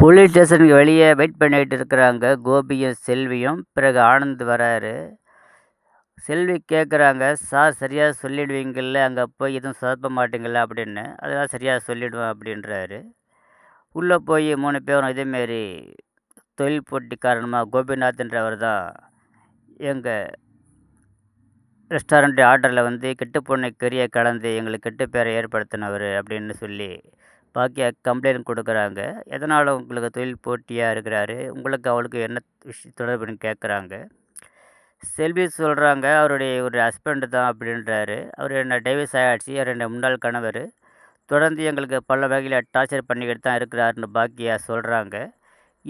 Police ஸ்டேஷனுக்கு வெளியே wait பண்ணிகிட்டு இருக்கிறாங்க. கோபியும் செல்வியும். பிறகு ஆனந்த் வராரு. செல்வி கேட்குறாங்க சார் சரியாக சொல்லிடுவீங்கள்ல அங்கே போய் எதுவும் சொதப்ப மாட்டீங்கள்ல அப்படின்னு. அதெல்லாம் சரியாக சொல்லிவிடுவேன் அப்படின்றாரு. உள்ளே போய் மூணு பேரும் இதேமாரி தொழில் போட்டி காரணமாக கோபிநாத்ன்றவர் தான் எங்கள் ரெஸ்டாரண்ட் ஆர்டரில் வந்து கெட்டு பொண்ணை கறியை கலந்து எங்களுக்கு கெட்டு பேரை ஏற்படுத்தினவர் அப்படின்னு சொல்லி பாக்கியா கம்ப்ளைண்ட் கொடுக்குறாங்க. எதனால் உங்களுக்கு தொழில் போட்டியாக இருக்கிறாரு? உங்களுக்கு அவளுக்கு என்ன விஷயம் தொடர்புன்னு கேட்குறாங்க செல்வி சொல்கிறாங்க அவருடைய ஒரு ஹஸ்பண்டு தான் அப்படின்றாரு. அவர் என்ன டைவர்ஸ் ஆகிடுச்சு அவர் என்ன முன்னாள் கணவர். தொடர்ந்து எங்களுக்கு பல வகையில் டார்ச்சர் பண்ணிக்கிட்டு தான் இருக்கிறாருன்னு பாக்கியா சொல்கிறாங்க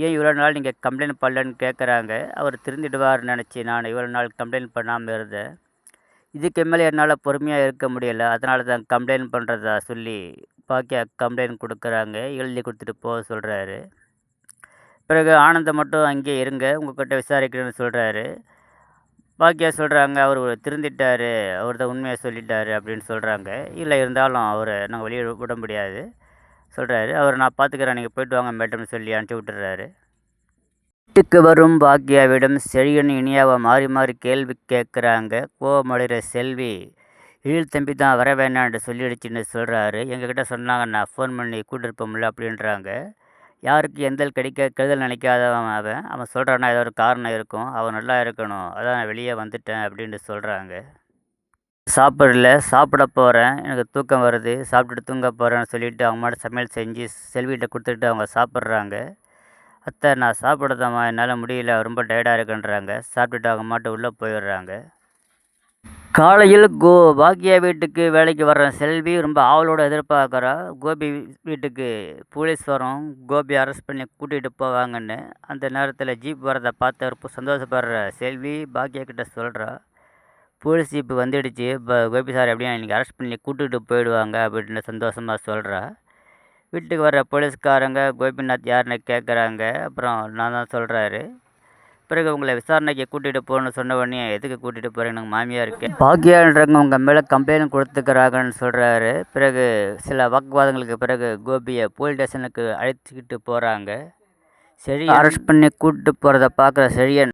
ஏன் இவ்வளோ நாள் நீங்கள் கம்ப்ளைண்ட் பண்ணலன்னு கேட்குறாங்க அவர் திருந்திடுவார்னு நினச்சி நான் இவ்வளோ நாள் கம்ப்ளைண்ட் பண்ணாமல் இருந்தேன். இதுக்கு மேலே என்னால் பொறுமையாக இருக்க முடியலை. அதனால தான் கம்ப்ளைண்ட் பண்ணுறதா சொல்லி பாக்கியா கம்ப்ளைண்ட் கொடுக்குறாங்க எழுதி கொடுத்துட்டு போக சொல்கிறாரு பிறகு ஆனந்தம் மட்டும் அங்கேயே இருங்க உங்கள்கிட்ட விசாரிக்கிறேன்னு சொல்கிறாரு பாக்கியா சொல்கிறாங்க அவர் திருந்திட்டார் அவர் தான் உண்மையை சொல்லிட்டார் அப்படின்னு சொல்கிறாங்க இல்லை இருந்தாலும் அவரை நாங்கள் வெளியே விட முடியாது. சொல்கிறாரு அவர் நான் பார்த்துக்கிறேன் நீங்கள் போயிட்டு வாங்க மேடம்னு சொல்லி அனுப்பிச்சி விட்டுறாரு. வீட்டுக்கு வரும் பாக்யாவிடம் செழியன் இனியாவை மாறி மாறி கேள்வி கேட்குறாங்க. கோவமடைகிற செல்வி எழில் தம்பி தான் வர வேணான்ட்டு சொல்லிடுச்சுன்னு சொல்கிறாரு எங்ககிட்ட சொன்னாங்க நான் ஃபோன் பண்ணி கூட்டிருப்போம்ல அப்படின்றாங்க. யாருக்கு எந்தல் கிடைக்க கெடுதல் நினைக்காதவன் அவன். அவன் சொல்கிறான்னா ஏதோ ஒரு காரணம் இருக்கும். அவன் நல்லா இருக்கணும். அதான் நான் வெளியே வந்துட்டேன் அப்படின்னு சொல்கிறாங்க சாப்பிடல. சாப்பிட போகிறேன் எனக்கு தூக்கம் வருது. சாப்பிட்டுட்டு தூங்க போகிறேன்னு சொல்லிவிட்டு அவங்க மாட்ட சமையல் செஞ்சு செல்விகிட்ட கொடுத்துட்டு அவங்க சாப்பிட்றாங்க. அத்தை நான் சாப்பிடுதம்மா என்னால் முடியல. ரொம்ப டயர்டாக இருக்குன்றாங்க. சாப்பிட்டுட்டு அவங்க மாட்டு உள்ளே போயிடுறாங்க. காலையில் கோ பாக்கியா வீட்டுக்கு வேலைக்கு வர்ற செல்வி ரொம்ப ஆவலோடு எதிர்பார்க்குறா. கோபி வீட்டுக்கு போலீஸ் வரும். கோபி அரெஸ்ட் பண்ணி கூட்டிகிட்டு போவாங்கன்னு அந்த நேரத்தில் ஜீப் வரதை பார்த்து ரொம்ப சந்தோஷப்படுற செல்வி பாக்கியா கிட்ட சொல்கிறா போலீஸ் ஜீப்பு வந்துடுச்சு. இப்போ கோபி சார் எப்படியும் இன்றைக்கி அரெஸ்ட் பண்ணி கூட்டிகிட்டு போயிடுவாங்க அப்படின்னு சந்தோஷமாக சொல்கிறா வீட்டுக்கு வர்ற போலீஸ்காரங்க கோபிநாத் யாருன்னு கேட்குறாங்க அப்புறம் நான் தான் சொல்கிறாரு பிறகு உங்களை விசாரணைக்கு கூட்டிகிட்டு போகணும்னு சொன்ன உடனே எதுக்கு கூட்டிகிட்டு போகிறேன்னு மாமியார் இருக்கேன் பாக்கியான்றவங்க உங்கள் மேலே கம்ப்ளைண்ட் கொடுத்துக்கிறாங்கன்னு சொல்கிறாரு பிறகு சில வாக்குவாதங்களுக்கு பிறகு கோபியை போலீஸ் ஸ்டேஷனுக்கு அழைச்சிக்கிட்டு போகிறாங்க செழி அரெஸ்ட் பண்ணி கூப்பிட்டு போகிறத பார்க்குற செழியன்